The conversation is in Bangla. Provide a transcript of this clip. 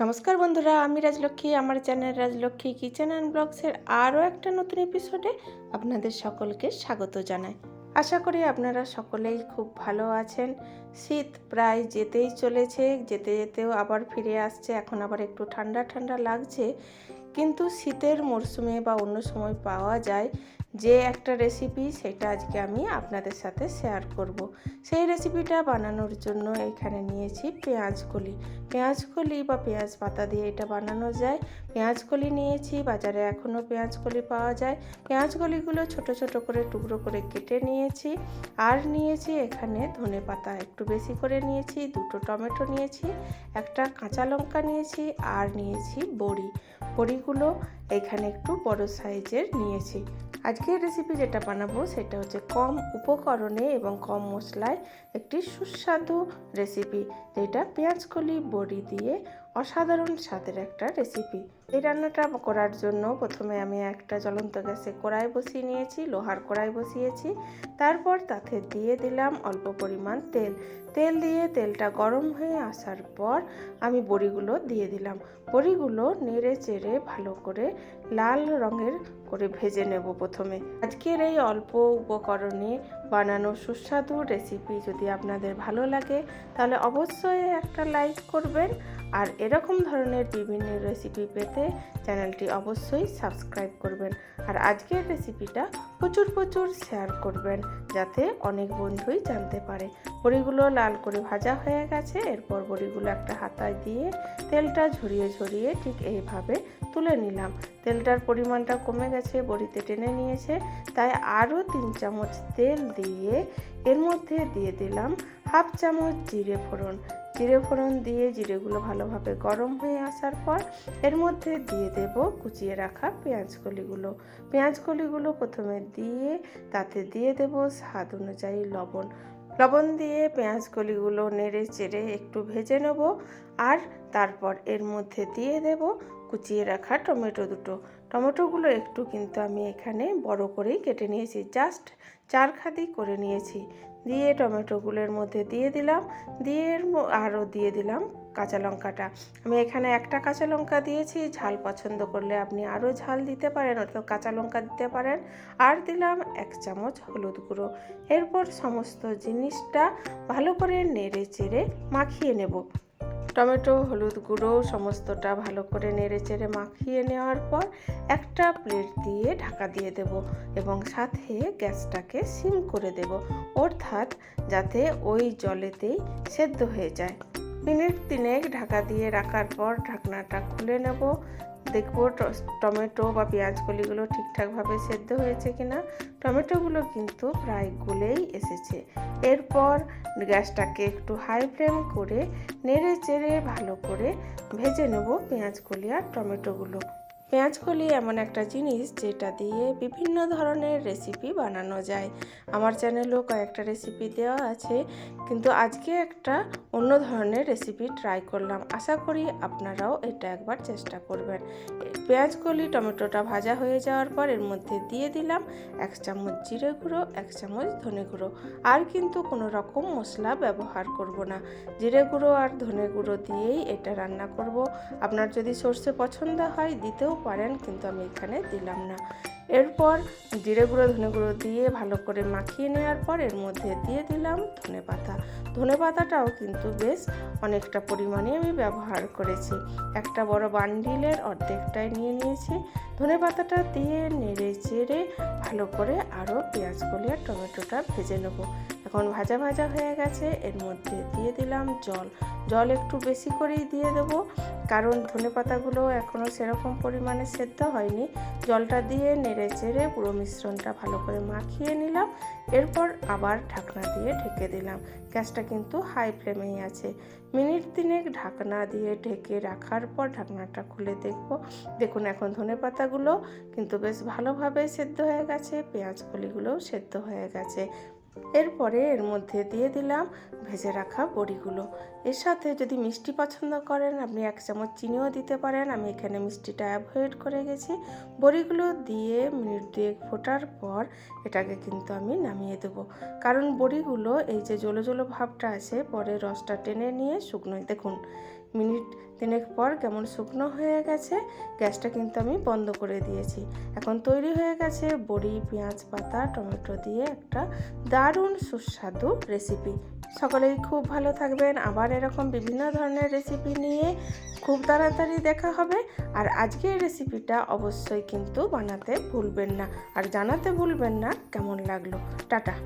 নমস্কার বন্ধুরা, আমি রাজলক্ষ্মী, আমার চ্যানেল রাজলক্ষ্মী কিচেন অ্যান্ড ব্লগসের আরও একটা নতুন এপিসোডে আপনাদের সকলকে স্বাগত জানাই। আশা করি আপনারা সকলেই খুব ভালো আছেন। শীত প্রায় যেতেই চলেছে, যেতে যেতেও আবার ফিরে আসছে, এখন আবার একটু ঠান্ডা ঠান্ডা লাগছে। কিন্তু শীতের মরশুমে বা অন্য সময় পাওয়া যায় যে একটা রেসিপি সেটা আজকে আমি আপনাদের সাথে শেয়ার করব। সেই রেসিপিটা বানানোর জন্য এখানে নিয়েছি পেঁয়াজ কলি। পেঁয়াজ কলি বা পেঁয়াজ পাতা দিয়ে এটা বানানো যায়। পেঁয়াজ কলি নিয়েছি, বাজারে এখনও পেঁয়াজ কলি পাওয়া যায়। পেঁয়াজ কলিগুলো ছোট ছোট করে টুকরো করে কেটে নিয়েছি। আর নিয়েছি এখানে ধনে পাতা একটু বেশি করে নিয়েছি, দুটো টমেটো নিয়েছি, একটা কাঁচা লঙ্কা নিয়েছি, আর নিয়েছি বড়ি। বড়িগুলো এখানে একটু বড় সাইজের নিয়েছি। আজকের রেসিপি যেটা বানাবো সেটা হচ্ছে কম উপকরণে এবং কম মশলায় একটি সুস্বাদু রেসিপি যেটা পেঁয়াজকলি বড়ি দিয়ে অসাধারণ স্বাদের একটা রেসিপি এই রান্নাটা করার জন্য প্রথমে আমি একটা জ্বলন্ত গ্যাসে কড়াই বসিয়ে নিয়েছি, লোহার কড়াই বসিয়েছি। তারপর তাতে দিয়ে দিলাম অল্প পরিমাণ তেল। তেল দিয়ে তেলটা গরম হয়ে আসার পর আমি বড়িগুলো দিয়ে দিলাম। বড়িগুলো নেড়ে চেড়ে ভালো করে লাল রঙের করে ভেজে নেব প্রথমে। আজকের এই অল্প উপকরণে বানানো সুস্বাদু রেসিপি যদি আপনাদের ভালো লাগে, তাহলে অবশ্যই একটা লাইক করবেন। আর এরকম ধরনের বিভিন্ন রেসিপি পেতে চ্যানেলটি অবশ্যই সাবস্ক্রাইব করবেন। আর আজকের রেসিপিটা প্রচুর প্রচুর শেয়ার করবেন, যাতে অনেক বন্ধুই জানতে পারে। বড়িগুলো লাল করে ভাজা হয়ে গেছে, এরপর বড়িগুলো একটা হাতায় দিয়ে তেলটা ঝরিয়ে ঝরিয়ে ঠিক এইভাবে তুলে নিলাম। তেলটার পরিমাণটা কমে গেছে, বড়িতে টেনে নিয়েছে, তাই আরও তিন চামচ তেল দিয়ে এর মধ্যে দিয়ে দিলাম হাফ চামচ জিরে ফোড়ন। জিরে ফোড়ন দিয়ে জিরেগুলো ভালোভাবে গরম হয়ে আসার পর এর মধ্যে দিয়ে দেব কুচিয়ে রাখা পেঁয়াজ কলিগুলো। পেঁয়াজ কলিগুলো প্রথমে দিয়ে তাতে দিয়ে দেব স্বাদ অনুযায়ী লবণ। লবণ দিয়ে পেঁয়াজ কলিগুলো নেড়ে চেড়ে একটু ভেজে নেব আর তারপর এর মধ্যে দিয়ে দেব কুচিয়ে রাখা টমেটো দুটো। টমেটোগুলো একটু কিন্তু আমি এখানে বড় করেই কেটে নিয়েছি জাস্ট চার খাদি করে নিয়েছি। দিয়ে টমেটোগুলোর মধ্যে দিয়ে দিলাম, দিয়ে আরও দিয়ে দিলাম কাঁচা লঙ্কাটা। আমি এখানে একটা কাঁচা লঙ্কা দিয়েছি, ঝাল পছন্দ করলে আপনি আরও ঝাল দিতে পারেন অর্থাৎ কাঁচা লঙ্কা দিতে পারেন। আর দিলাম এক চামচ হলুদ গুঁড়ো। এরপর সমস্ত জিনিসটা ভালো করে নেড়ে চেড়ে মাখিয়ে নেব। টমেটো, হলুদ গুঁড়ো সমস্তটা ভালো করে নেড়ে চেড়ে মাখিয়ে নেওয়ার পর একটা প্লেট দিয়ে ঢাকা দিয়ে দেব এবং সাথে গ্যাসটাকে সিম করে দেব। অর্থাৎ যাতে ওই জলেতেই সেদ্ধ হয়ে যায়। মিনিট তিনেক ঢাকা দিয়ে রাখার পর ঢাকনাটা খুলে নেব। দেখব টমেটো বা পেঁয়াজ কলিগুলো ঠিকঠাকভাবে সেদ্ধ হয়েছে কিনা টমেটোগুলো কিন্তু প্রায় গলেই এসেছে। এরপর গ্যাসটাকে একটু হাই ফ্লেম করে নেড়ে চেড়ে ভালো করে ভেজে নেব পেঁয়াজ কলি আর টমেটোগুলো। পেঁয়াজ কলি এমন একটা জিনিস যেটা দিয়ে বিভিন্ন ধরনের রেসিপি বানানো যায়। আমার চ্যানেলেও কয়েকটা রেসিপি দেওয়া আছে, কিন্তু আজকে একটা অন্য ধরনের রেসিপি ট্রাই করলাম। আশা করি আপনারাও এটা একবার চেষ্টা করবেন। পেঁয়াজ কলি, টমেটোটা ভাজা হয়ে যাওয়ার পর এর মধ্যে দিয়ে দিলাম এক চামচ জিরে গুঁড়ো, এক চামচ ধনে গুঁড়ো। আর কিন্তু কোনো রকম মশলা ব্যবহার করব না। জিরে গুঁড়ো আর ধনে গুঁড়ো দিয়েই এটা রান্না করব। আপনার যদি সর্ষে পছন্দ হয়, দিতেও পারেন, কিন্তু আমি এখানে দিলাম না। এরপর জিরে গুঁড়ো, ধনে গুঁড়ো দিয়ে ভালো করে মাখিয়ে নেওয়ার পর এর মধ্যে দিয়ে দিলাম ধনে পাতা। ধনে পাতাটাও কিন্তু বেশ অনেকটা পরিমাণে আমি ব্যবহার করেছি। একটা বড় বান্ডিলের অর্ধেকটাই নিয়ে নিয়েছি। ধনে পাতাটা দিয়ে নেড়ে চেড়ে ভালো করে আরও পেঁয়াজ কলি আর টমেটোটা ভেজে নেব। এখন ভাজা ভাজা হয়ে গেছে, এর মধ্যে দিয়ে দিলাম জল। জল একটু বেশি করেই দিয়ে দেব, কারণ ধনে পাতাগুলো এখনও সেরকম পরিমাণে সেদ্ধ হয়নি। জলটা দিয়ে নেড়ে চেড়ে পুরো মিশ্রণটা ভালো করে মাখিয়ে নিলাম, এরপর আবার ঢাকনা দিয়ে ঢেকে দিলাম। গ্যাসটা কিন্তু হাই ফ্লেমেই আছে। মিনিট তিনেক ঢাকনা দিয়ে ঢেকে রাখার পর ঢাকনাটা খুলে দেখব। দেখুন, এখন ধনে পাতাগুলো কিন্তু বেশ ভালোভাবে সেদ্ধ হয়ে গেছে, পেঁয়াজ কলিগুলোও সেদ্ধ হয়ে গেছে। এরপরে এর মধ্যে দিয়ে দিলাম ভেজে রাখা বড়িগুলো। এর সাথে যদি মিষ্টি পছন্দ করেন, আপনি এক চামচ চিনিও দিতে পারেন। আমি এখানে মিষ্টিটা অ্যাভয়েড করে গেছি। বড়িগুলো দিয়ে মিনিট দুয়েক ফোটার পর এটাকে কিন্তু আমি নামিয়ে দেবো। কারণ বড়িগুলো এই যে জলো জলো ভাবটা আছে পরে রসটা টেনে নিয়ে শুকনো দেখুন মিনিট তিনেক পর কেমন শুকনো হয়ে গেছে, গ্যাসটা কিন্তু আমি বন্ধ করে দিয়েছি। এখন তৈরি হয়ে গেছে বড়ি, পেঁয়াজ পাতা, টমেটো দিয়ে একটা দারুণ সুস্বাদু রেসিপি সকলেই খুব ভালো থাকবেন। আবার এরকম বিভিন্ন ধরনের রেসিপি নিয়ে খুব তাড়াতাড়ি দেখা হবে। আর আজকের রেসিপিটা অবশ্যই কিন্তু বানাতে ভুলবেন না। আর জানাতে ভুলবেন না কেমন লাগল। টাটা।